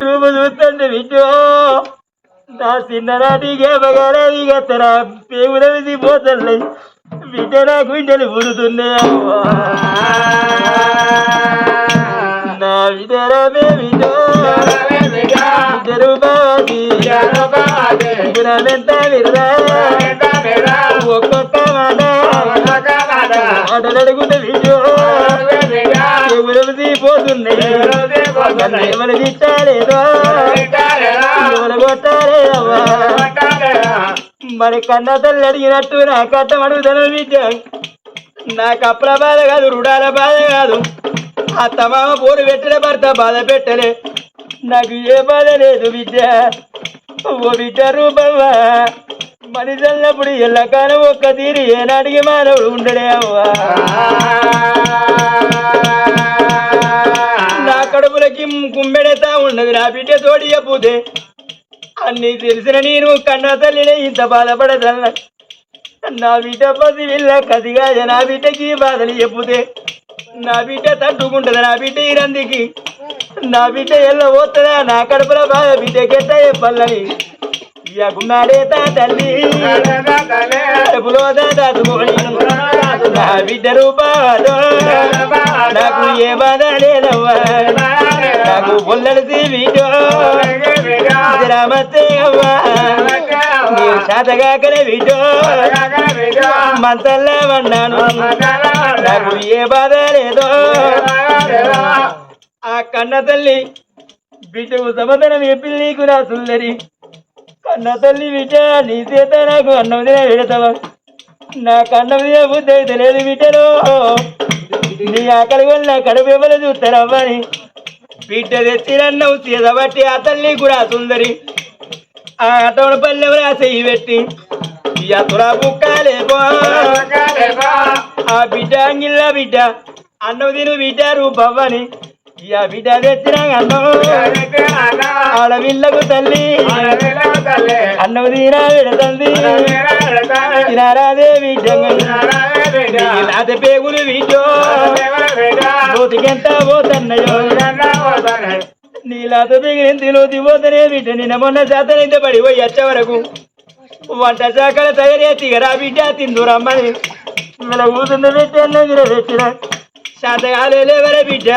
రూపు చూస్తుంటే విజో నా చిన్ననాటి గేమగారాది గతరా పేగుల విధి పోతలే బిడ్డ నా గుండెలు పుడుతున్నాయి నా విడరమే విజో జరుబాది గుణమెంత విరదా ఒక్కొక్క మాట మాటలడుగుంటే విజో విధి పోతున్నాయి ఎవరు తిట్టాలేదో ఎవరు కొట్టాలే అవ్వా మరి కన్న తల్లి అడిగినట్టు నా కట్టం అడుగుతాను బిడ్డ నాకు అప్పుల బాధ కాదు రుడాల బాధ కాదు. ఆ తమామ పోరు పెట్టలే భర్త బాధ పెట్టలే. నాకు ఏ బాధ లేదు బిడ్డ ఓ బిడ్డ రూపవ్వా. మనిషి అన్నప్పుడు ఎల్లకాలం ఒక్క తీరు ఏనాటికి మానవుడు ఉండడే అవ్వా. నా కడుపులకి ఉన్నది నా బిడ్డ తోడియపోతే అన్ని తెలిసిన నేను కన్న తల్లినే ఇంత బాధపడదన్న. నా బిడ్డ పసి వెళ్ళ కదిగా నా బిడ్డకి బాధలు చెప్పుతే నా బిడ్డ తట్టుకుంటది నా బిడ్డ ఇరందికి నా బిడ్డ ఎల్ల పోతుందా నా కడుపుల బాధ బిడ్డకెట్ట చెప్పాలని. ఎగున్నాడే తా తల్లి. కడుపులో నా బిడ్డ రూపాలు నాకు ఏ బాధ లేదవ్వా. నాకు పొల్లడిసి బిడ్డో రామతే అవ్వా. నీవు శాతగాకనే బిడ్డో మంతల్లా వన్నాను. నాకు ఏ బాధ లేదో. ఆ కన్న తల్లి బిడ్డకు సమాధానం చెప్పింది నీకు నా సుందరి. కన్న తల్లి బిడ్డ నీ చేత నాకు అన్నం తిన పెడతావా నా కన్నం తిన బుద్ధి అయితే లేదు బిడ్డను నీ ఆకలి వల్ల కడుపు ఎవరు చూస్తారవ్వని. బిడ్డ తెచ్చిరన్నం చేదబట్టి ఆ తల్లి కూడా సుందరి. ఆ పల్లె ఆ చెయ్యి పెట్టి ఎతురా బుక్కాలేపో ఆ బిడ్డ అంగిల్ల బిడ్డ అన్నం తిను బిడ్డ రూపవ్వని. ఇక బిడ్డ తెచ్చిన అన్నం. ఆడవిల్లకు తల్లి. అన్నం తినా పెడుతుంది తినారాదే బిడ్డ. నాద పేగులు బిడ్డో నూతికెంత పోతన్నయో నీలాతో బిగిన తిలోతి పోతనే బిడ్డ నిన్న మొన్న శాతనైతే పడి పోయి వచ్చే వరకు వంట శాఖల తయారు చేసి బిడ్డ తిందురమ్మని మన కూతున్న పెట్టిన పెట్టిన శాతకాలే లేవరే బిడ్డ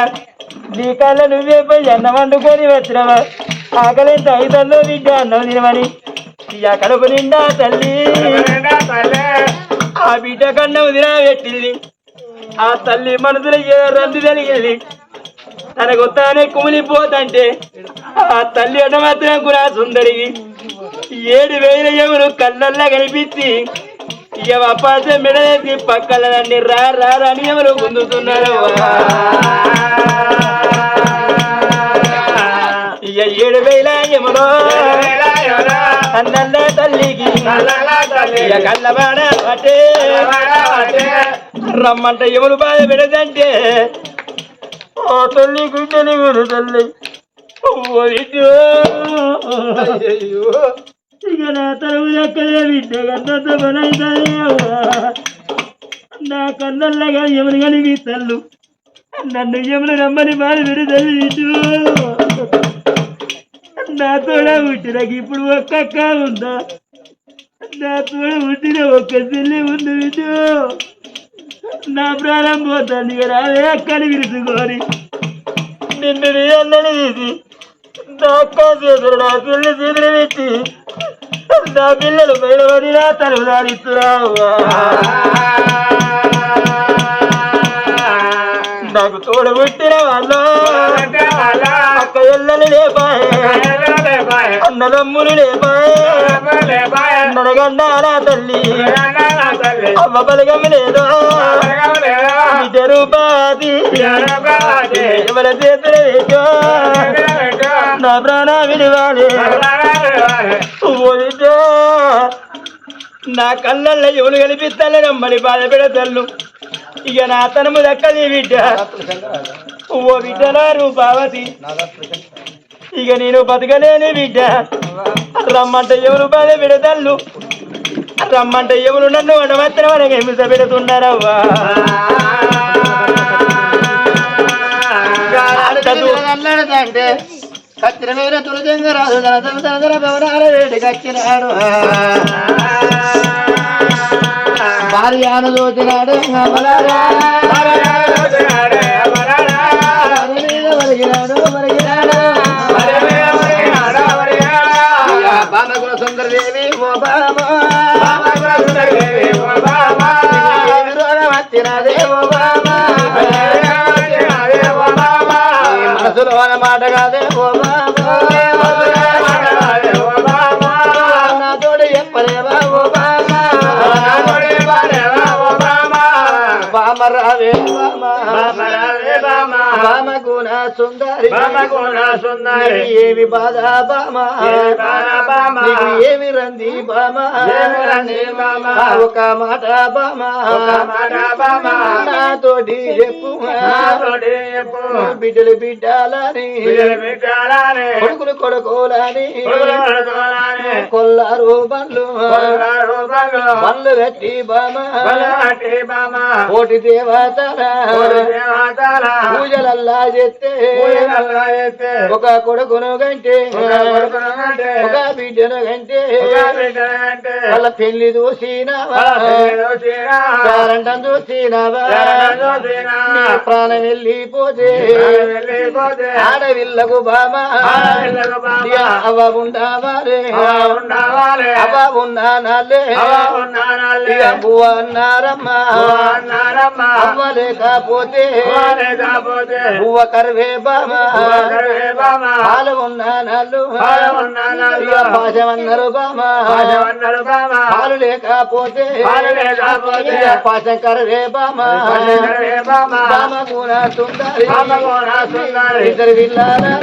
నీ కళ్ళ నువ్వే పోయి అన్నం వండుకొని వచ్చినవా ఆకలి ఎంత అవుతుందో బిడ్డ అన్నం తినమని ఇక కడుపు నిండా తల్లి ఆ బిడ్డ కన్నం తిన పెట్టింది ఆ తల్లి మనసులో ఏ రంది కలిగింది తనకు తానే కుమిలిపోతంటే ఆ తల్లి అన్న మాత్రం కూడా సుందరి. ఏడు వేల ఎవరు కళ్ళల్లా కనిపించి ఇక అప్పాస మెడలేసి పక్కలన్నీ రా రా అని ఎవరు గుందుతున్నారు ఇక ఏడు వేల ఎములో కన్నల్ల తల్లికి కళ్ళబాడ పట్టే. రమ్మంట ఎవరు బాధ పెడదంటే? ఓ తల్లి గుడ్డని గురు తల్లి. ఇక నా తరవు ఎక్కడే బిడ్డ కన్నంత పనైతే నా కన్నల్లగా ఎవరు కనిపిస్తల్లు? నన్ను ఎవరు రమ్మని మారి పెడి తల్లి బిడ్డు నా తోడ పుట్టినకి ఇప్పుడు ఒక్క ఉందా? నా తోడ పుట్టిన ఒక్క చెల్లి ఉంది బిడ్డు నా ప్రాణం పోతుంది రావే అక్కని విరుచుకొని. నిన్ను నీ అన్నని తీసి నా అక్క చేతులు నా పిల్లి చేతులు పెట్టి నా పిల్లలు బయటపడి నా తలుపు దాడిస్తున్నావు నాకు తోడు పుట్టిన వాళ్ళు అక్క ఎల్లని లేపాయే. అన్నదమ్ములు లేపాయే. నడగండా తల్లి. అమ్మ బలగమ్మ లేదు బిడ్డ రూపాది ఎవర చేతులు వేయో నా ప్రాణ విలువాలి. నా కళ్ళల్లో ఎవరు కనిపిస్తాను రమ్మని బాధ పెడతల్లు ఇక నా తనము దక్కది బిడ్డ. ఓ బిడ్డ నా రూపావతి. ఇక నేను బతకలేని బిడ్డ. రమ్మంటే ఎవరు బాధ పెడతల్లు రమ్మంటే ఎవరు నన్ను వడవచ్చిన మనకి హింస పెడుతున్నారవ్వా అంటే కత్తిరమైన తులజంగ రాజు తన తన తన తన భవనాల వేడికి వచ్చినాడు భార్యాను. ఇక బామగుల సుందరదేవి ఓ బామ. మనసులో బామ. మాట కాదే ఓ బామ. బామ రావే బామ. బామ గుణ సుందరి సుందరి ఏమి బాధ బామ బామ? ఏమి రంది బామ ఏమి రంది బామ? ఒక మాట బామ ఒక మాట బామ? నాతోటి చెప్పు నాతోటి చెప్పు. బిడ్డలు బిడ్డాలని కొడుకులు కొడుకోలని కొల్లారు బండ్లు బండ్లు కట్టి బామ కోటి దేవతల పూజలల్లా చేస్తే ఒక కొడుకును గంటే ఒక బిడ్డను గంటే వాళ్ళ పెళ్ళి చూసినావా పేరంటం చూసినావా ప్రాణం వెళ్ళిపోతే ఆడవిల్లకు బామా? అవ్వ ఉండవారే అవ్వ ఉన్నానాలే ఇక బువ్వ అన్నారమ్మా? అవ్వ లేకపోతే కరివే బామా. పాలు ఉన్నానాలు ఇక పాశమన్నారు బామా. పాలు లేకపోతే పాలు లేకపోతే పాశం కరివే బామా. బామ. గుణ సుందరి. ఇద్దరు విల్లారా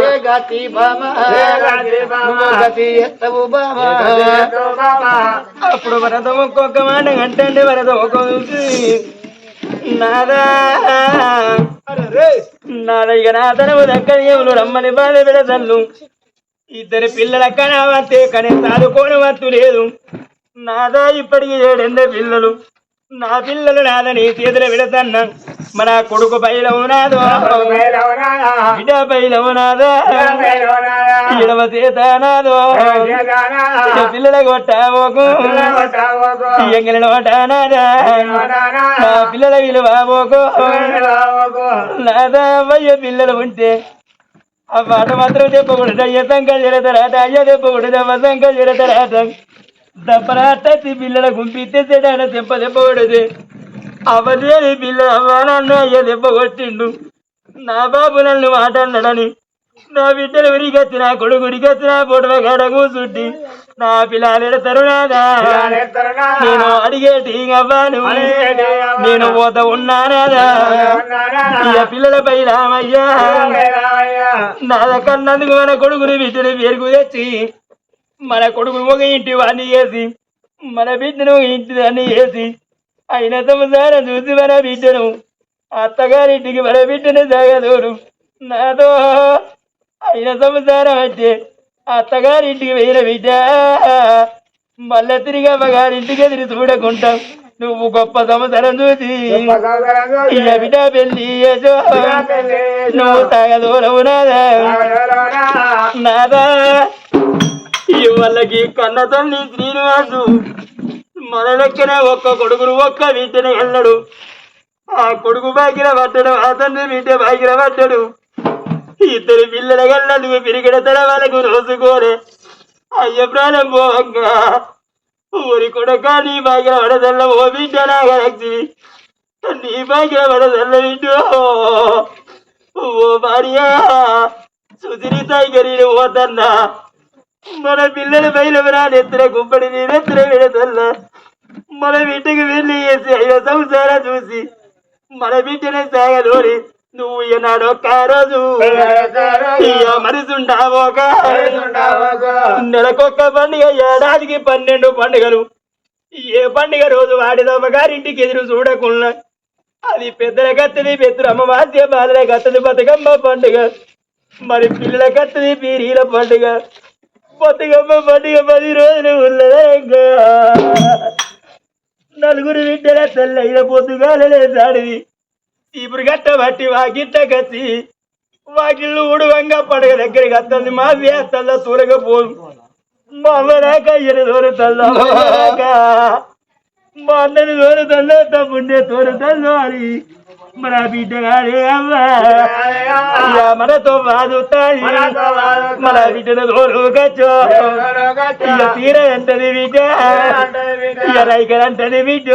ఏ గతి బామ. ఏ గతి బామ? నువ్వు గతి ఎత్తవు బామ. అప్పుడు వరద ఒక్కొక్క మాట గంటండి వరద ఒక్కొక్క నాదా. నాద ఇక నా తనవు ఎవరు రమ్మని బాధ పెడతల్లు. ఇద్దరు పిల్లల కనవతే కనే సాదుకోని వత్తు లేదు. నాదా ఇప్పటికి ఏడెండ పిల్లలు. నా పిల్లలు నాదని చేతులు విడతన్న. మన కొడుకు బయలవునాదో బిడ్డ బయలవునాదా ఇడవ చేతనాదో. పిల్లల కొట్టావోకు. ఎంగల కొట్టానాదా నా పిల్లల విలువ పోకో నాదా అవ్వయ్య పిల్లలు ఉంటే. ఆ పాట మాత్రం చెప్పకూడదు అయ్య. సంక జరతరాట అయ్య చెప్పకూడదు. అవ్వ సంక జరతరాట దప్పరాట పిల్లల గుంపితే చెడాన తెంప తెప్పకూడదు అవదేని పిల్ల అవ్వ నన్ను అయ్య దెబ్బ కొట్టిండు. నా బాబు నన్ను మాట అన్నాడని. నా బిడ్డలు ఉరిగచ్చి నా కొడుకు ఉరిగచ్చి నా పొడవ గడ కూసుంటి. నా పిల్లలు ఎడతారు నాదా నేను అడిగేటి అవ్వాను నేను పోత ఉన్నానాదా? ఇక పిల్లలపై రామయ్యా. నాద కన్నందుకు మన కొడుకుని బిడ్డని పేరుకు తెచ్చి మన కొడుకు ఒక ఇంటి వాడిని చేసి మన బిడ్డను ఇంటి దాన్ని చేసి అయిన సంసారం చూసి మన బిడ్డను అత్తగారింటికి మన బిడ్డను సాగదోరు నాతో అయిన సంసారం వచ్చే అత్తగారింటికి వేయిన బిడ్డ. మళ్ళీ తిరిగి అమ్మగారింటికి ఎదురు చూడకుండా నువ్వు గొప్ప సంవత్సరం చూసి ఇక బిడ్డ పెళ్ళి నువ్వు తాగదోరవు నాదా? నాదా? వాళ్ళకి కన్న తల్లి శ్రీనివాసు. మన లెక్కన ఒక్క కొడుకును ఒక్క బిడ్డను వెళ్ళడు ఆ కొడుకు బాగిన పట్టడు ఆ తండ్రి బిడ్డ బాగిర పట్టడు ఇద్దరు పిల్లల కళ్ళకు పిరిగిన తల వాళ్ళకు రోజుకోలే అయ్య ప్రాణం పోగా ఊరి కొడక నీ బాగిన పడదల్ల ఓ బిడ్డ నాగలక్ష్మి నీ బాగిన పడదల్ల బిడ్డ ఓ భార్య. సుచరితాయి గరీని పోతన్నా మన పిల్లల బయలువరా నెత్తిన గుప్పడి నెత్తిన విడతల్ల మన బిడ్డకు వెళ్ళి వేసి అయ్యో సంసారం చూసి మన బిడ్డనే సాగలోని నువ్వు ఈనాడు ఒక్క రోజు ఇయ్య నెలకొక్క పండుగ ఏడాదికి పన్నెండు పండుగలు. ఏ పండుగ రోజు వాడిదమ్మ గారింటికి ఎదురు చూడకుండా. అది పెద్దల కత్తది పెద్దల వాద్య బాలల కత్తది బతుకమ్మ పండుగ. మరి పిల్లల కత్తది పీరీల పండుగ. బతుకమ్మ పండుగ పది రోజులు ఉన్నదంగా నలుగురు బిడ్డల తెల్లైన పొద్దుగాలలే సాడిది ఇప్పుడు కట్టబట్టి వాకిట్ట కత్తి. వాకిళ్ళు ఉడువంగా పడగ దగ్గరికి వస్తుంది మా వేస్తల్లా తూరగా మా అమ్మరాక ఇరు తోరుతల్లా మా అన్నని తోరుతల్లో తమ్ముండే తోరుతల్లో అని. మన బిడ్డ గారే అవ్వా. ఇక మనతో బాదుతాయి. మన బిడ్డను ఇక తీర అంటది బిడ్డ. ఇక రైకర్ అంటది బిడ్డ.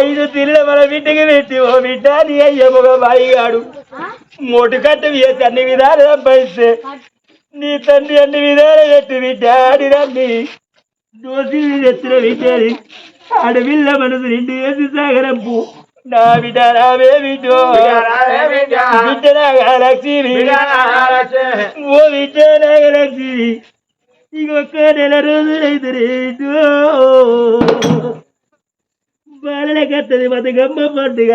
ఐదు తిల్ల మన బిడ్డకి పెట్టి ఓ బిడ్డ నీ అయ్య ఒక బాయిగాడు మోటు కట్టు వేసి అన్ని విధాలు సంపాదిస్తే నీ తండ్రి అన్ని విధాలు పెట్టి బిడ్డ ఆడిరన్ని దోసి ఎత్తిన బిడ్డని ఆడపిల్ల మనసు నిండి వేసి సాగరంపు. నా బిడ్డ రావే బిడ్డో బిడ్డ నాగలక్ష్మి ఓ బిడ్డ నాగలక్ష్మి ఇంకొక నెల రోజులైతే రేటు బాలల కత్తది బతుకమ్మ పండుగ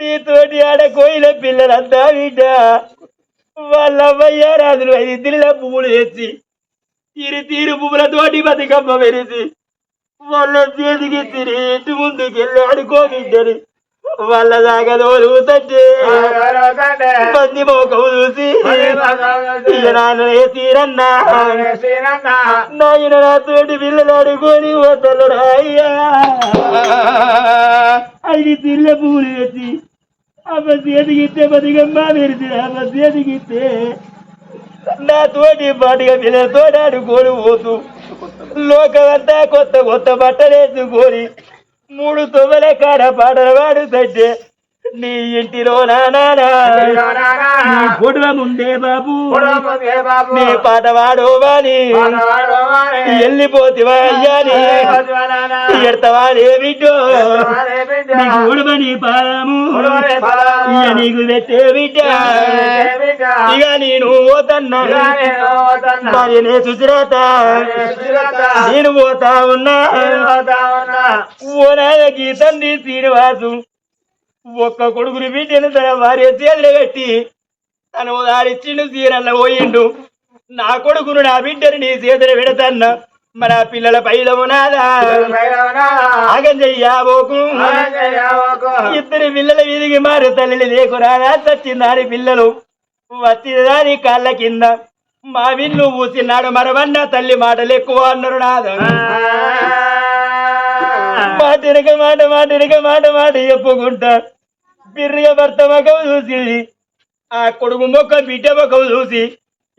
నీతోటి ఆడ కోయిల పిల్లలంతా బిడ్డ వాళ్ళ అవ్వయ్య రాజులు ఐదు తిరిల పువ్వులు తెచ్చి తీరు తీరు పువ్వులతోటి బతుకమ్మ వెరిసి వాళ్ళ చేతికి తిరిగి ముందుకు వెళ్ళి ఆడుకో బిడ్డని వాళ్ళ దాగదోలుతంటే మంది మోకము చూసి తీరన్నా నాయన నాతోటి పిల్లలు ఆడుకొని వద్దలు రాయ్యా అది తిల్ల పూలు వేసి అమ్మ చేతికిస్తే బతికమ్మ మెరిసి అమ్మ చేతికిస్తే నా తోటి పాటిగా పిల్లలతో ఆడుకొని పోతూ లోకమంతా కొత్త కొత్త బట్టలేసుకొని మూడు తొవ్వల కాడ పాటలు పాడుతుంటే నీ ఇంటిలో నీ పొడవముండే బాబు. నీ పాట వాడోవాని వెళ్ళిపోతివా అయ్యాని. ఎడతవాడే బిడ్డో. నీకు ఉడమని పాదము ఇక నీకు పెట్టే బిడ్డ. ఇక నేను పోతన్నా. నే సుచిరేత నేను పోతా ఉన్నా. ఓ నాయ గీతండి శ్రీనివాసు. ఒక్క కొడుకుని బిడ్డను తన భార్య చేతులు పెట్టి తను దారిచ్చిండు సీరల్ల పోయిండు. నా కొడుకును నా బిడ్డను నీ చేతులు పెడతన్నా మన పిల్లల పైలము నాదా ఆగం చెయ్యాబోకు ఇద్దరు పిల్లల వీధికి మారు తల్లి లేకురాదా సచ్చిందాని పిల్లలు. వచ్చిందాని కాళ్ళ కింద. మా విల్లు ఊసినాడు మరవన్న తల్లి మాటలు ఎక్కువ అన్నారు నాదా. మాటినక మాట మాటినక మాట మాట చెప్పుకుంటా. బిర్రిగా భర్త మొక్కవు చూసి ఆ కొడుకు మొక్క బిడ్డ మొక్కవు చూసి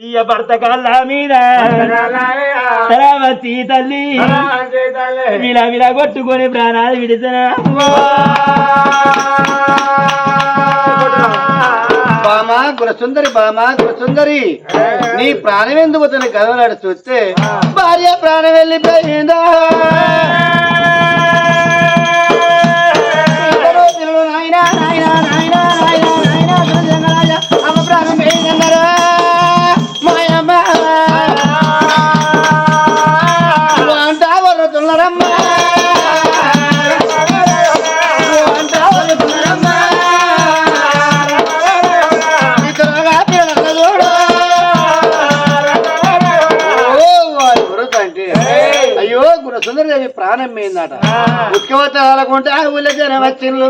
ఇయ భర్త కళ్ళ మీద సరావతి తల్లి. విలా విలా కొట్టుకొని ప్రాణాలు విడిచిన. బామా గురసుందరి బామా గురసుందరి నీ ప్రాణం ఎందుకు తన కదలాడు చూస్తే భార్య ప్రాణం వెళ్ళిపోయిందా? ఇద్దరు పిల్లలు నాయనా, నాయనా, ప్రాణం పోయిందట వాళ్ళకుంటే ఆ వచ్చిండ్లు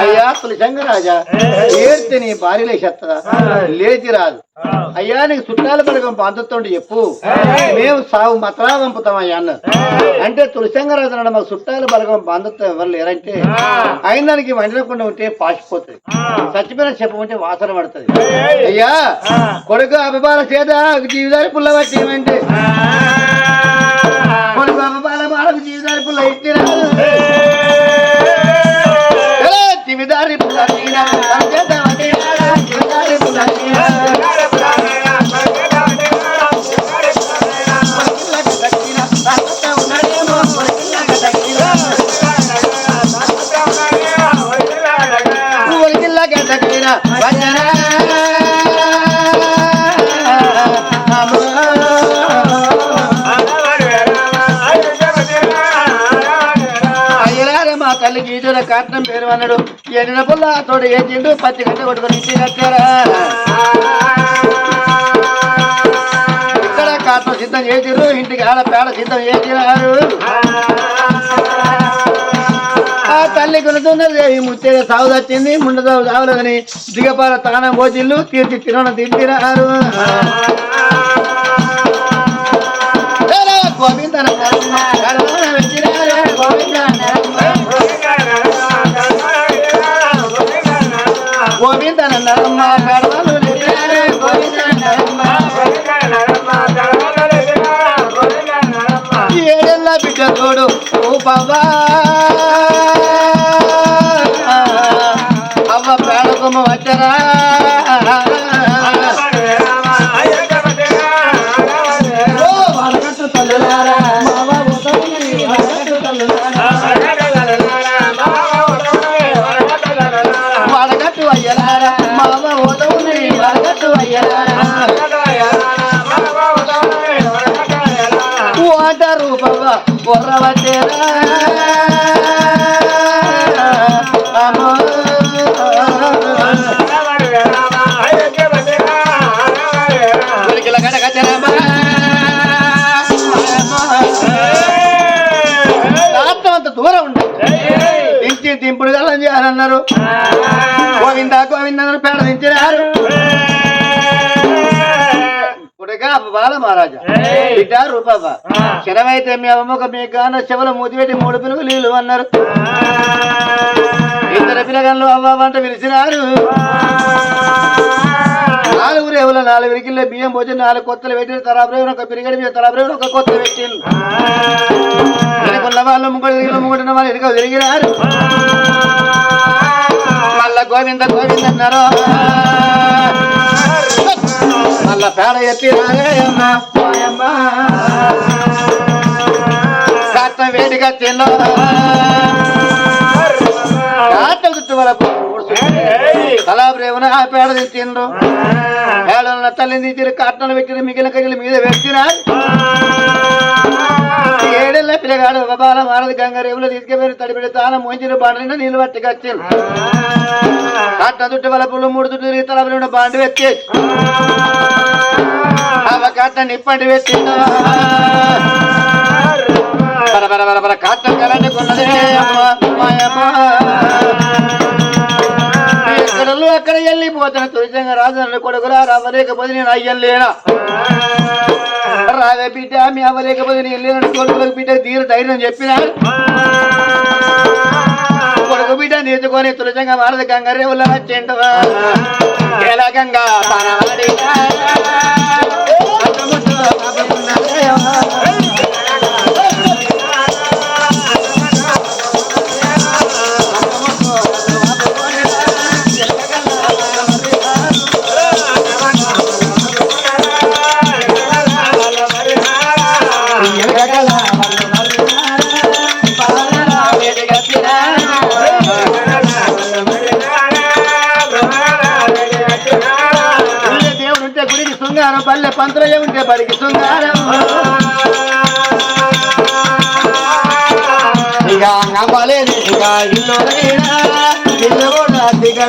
అయ్యా తులసంగరాజా ఏడితే నీ భార్యలే చెత్తదా లేచి రాదు. అయ్యా నీకు చుట్టాల పలకం పంచుతుంటే చెప్పు. మేము సాగు మతలా పంపుతాం అయ్యా అన్నారు అంటే తులసంగరాజు అన్నాడు మాకు చుట్టాల బలగం బంధుత్వం ఎవరు లేరంటే అయిన దానికి వండకుండా ఉంటే పాసిపోతుంది. చచ్చిపోయిన చెప్పమంటే వాసన పడుతుంది. అయ్యా కొడుకు అభిమాన చేత జీవితాన్ని పుల్ల పట్టేయమంటే తల్లి గీజుల కారణం పేరు అన్నాడు ఎండిన పుల్ల తోడు ఏం తిండు పత్తి గంట కొట్టుకొని ఇంటి కట్టారా ఇక్కడ కారణం సిద్ధం చేసిర్రు ఇంటికి ఆడ పేడ సిద్ధం చేసినారు ఆ తల్లి గుణసుందరదేవి ముత్తేద సాగు వచ్చింది ముండ సాగు సాగులేదని దిగపాల తానం పోజిల్లు తీర్చి తిరణ తిరిగినారు గోవింద గోవింద నరమ్మ గడవలు గోవింద ఏడెల్ల బిడ్డ తోడు ఓ బాబా. అవ్వ ప్రాణకమ్మ వచ్చరా? అయ్యలారా. అయ్యలారా. ఓట బాల మహారాజా. బిడ్డ రూపవ్వ శరమైతే మీ అమ్మక మీ గాన చెవుల మూతిపెట్టి మూడు పిలుగు నీళ్ళు అన్నారు. ఇద్దరు పిల్లగాళ్ళు అవ్వ వంట పిలిచినారు. నాలుగు రేవుల నాలుగు విరికిళ్ళ బియ్యం పోసి నాలుగు కొత్తలు పెట్టిన తరాబ్రేవుని ఒక పిరిగడి మీద తరాబ్రేవుని ఒక కొత్త పెట్టిండు. వెనుకున్న వాళ్ళు ముగ్గురు తిరిగిన ముగ్గురున్న వాళ్ళు ఎదుగు తిరిగినారు. మళ్ళా గోవింద గోవింద అన్నారు మళ్ళా పేడ ఎత్తి అమ్మ వేడిగా తిన్నా చుట్టూ వరకు కళాబ్రేవున ఆ పేడ తిండ్రు పేడల తల్లిని తీరు కాటలు పెట్టిన మిగిలిన కగిలి మీద పెట్టినారు ఏడేళ్ళ పిల్లగాడు ఒక బాల మారది గంగ రేవులో తీసుకుపోయి తడిపెడి తాను ముంచిన బండి నీళ్ళు పట్టుకు వచ్చింది కట్ట చుట్టు వల్ల పుల్లు మూడు చుట్టూ తిరిగి తల బాండి పెట్టేసి అవ కట్ట నిప్పండి పెట్టిండు బర బర బర బర కట్ట కలండి కొన్నదే అమ్మ. ఎక్కడ తొలితంగా తురిచంగా రాజు కొడుకురా రావలేకపోతే నేను అయ్యం లేనా రావే బిడ్డ మీ అవ్వలేకపోతే నేను లేనని కొడుకులకు బిడ్డ తీర ధైర్యం చెప్పిన? కొడుకు బిడ్డ నేర్చుకొని తొలితంగా మారదు గంగరే వల్ల చెంటవా ఎలా గంగా పనవాడిగా, ఉంటే బడికి శృంగారం. ఇక నవ్వలేదు ఇక ఇల్లు ఇల్లు కూడా దిగ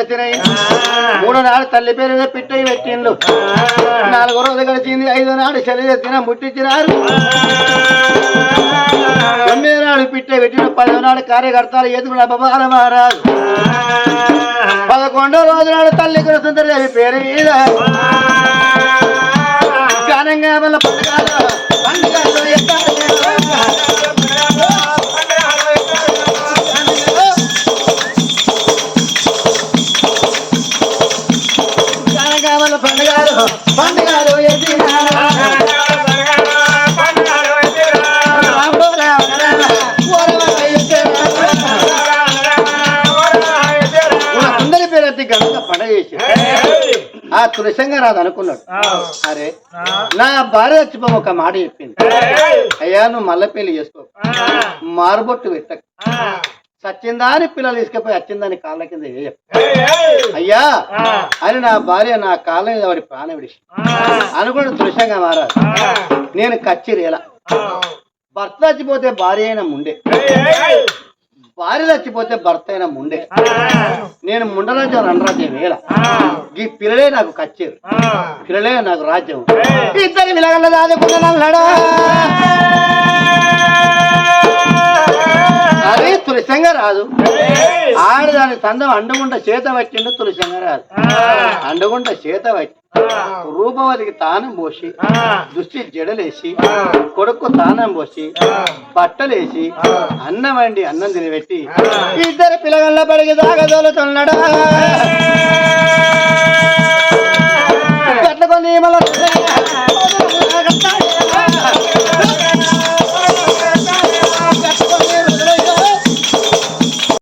గడిచినాయి మూడో నాడు తల్లి పేరు మీద పిట్టయి పెట్టిండు నాలుగో రోజు గడిచింది ఐదో నాడు చలి ఎత్తిన ముట్టించినారు తొమ్మిది నాడు పిట్ట పెట్టిన పదో నాడు కార్యకర్తలు ఎదుగుడు అపమాన మహారాజు పదకొండో రోజు నాడు తల్లి సుందరదేవి పేరు మీద ఘనంగా పండుగ పండుగలు ఆ తులసంగా రాదు అనుకున్నాడు. అరే నా భార్య చచ్చిపో ఒక మాట చెప్పింది. అయ్యా నువ్వు మళ్ళీ పెళ్ళి చేసుకో మారుబొట్టు పెట్టకు. సచ్చిందాని పిల్లలు తీసుకుపోయి వచ్చిందాని కాళ్ళ కింద అయ్యా అని నా భార్య నా కాళ్ళ మీద వాడి ప్రాణం విడిచి. అనుకున్న తులసంగా మారాదు నేను కచ్చిరేలా. భర్త చచ్చిపోతే భార్య అయిన ముండే. భార్య చచ్చిపోతే భర్త అయిన ముండే. నేను ముండరాజ్యం రణరాజ్యం వేళ ఈ పిల్లలే నాకు కచ్చేరు. పిల్లలే నాకు రాజ్యం. ఇద్దరు విలగల దాదుకున్నాడా అది తులసంగా రాదు ఆయన దాని తందం అండుగుంట చేత వచ్చిండు తులసంగా రాదు అండుగుంట చేత వచ్చి రూపవతికి తానం పోసి దృష్టి జడలేసి కొడుకు తానం పోసి బట్టలేసి అన్నం వండి అన్నం తినబెట్టి ఇద్దరు పిల్లగల్ల పడికి దాగదోలుతున్నాడా అట్లా